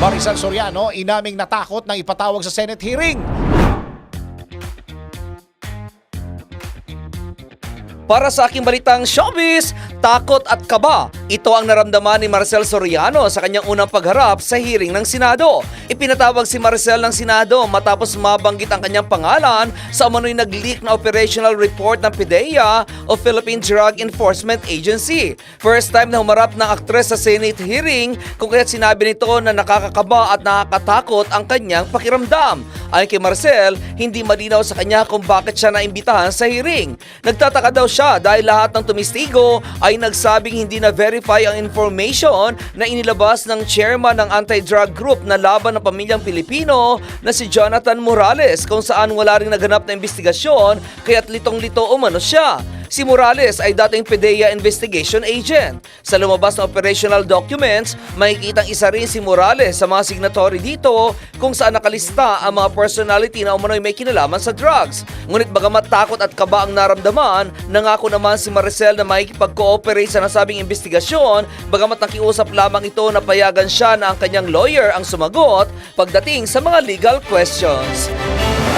Maricel Soriano inaming natakot nang ipatawag sa Senate hearing. Para sa aking balitang showbiz, takot at kaba. Ito ang naramdaman ni Marcel Soriano sa kanyang unang pagharap sa hearing ng Senado. Ipinatawag si Marcel ng Senado matapos mabanggit ang kanyang pangalan sa umano'y nag-leak na operational report ng PIDEA o Philippine Drug Enforcement Agency. First time na humarap ng aktres sa Senate hearing kung kaya't sinabi nito na nakakakaba at nakakatakot ang kanyang pakiramdam. Ayon kay Marcel, hindi malinaw sa kanya kung bakit siya naimbitahan sa hearing. Nagtataka daw siya dahil lahat ng tumistigo ay nagsabing hindi na-verify ang information na inilabas ng chairman ng anti-drug group na laban ng pamilyang Pilipino na si Jonathan Morales kung saan wala ring naganap na investigasyon kaya't litong-lito umano siya. Si Morales ay dating PDEA investigation agent. Sa lumabas na operational documents, makikitang isa rin si Morales sa mga signatory dito kung saan nakalista ang mga personality na umano'y may kinalaman sa drugs. Ngunit bagamat takot at kaba ang naramdaman, nangako naman si Maricel na makikipag-cooperate sa nasabing investigasyon bagamat nakiusap lamang ito na payagan siya na ang kanyang lawyer ang sumagot pagdating sa mga legal questions.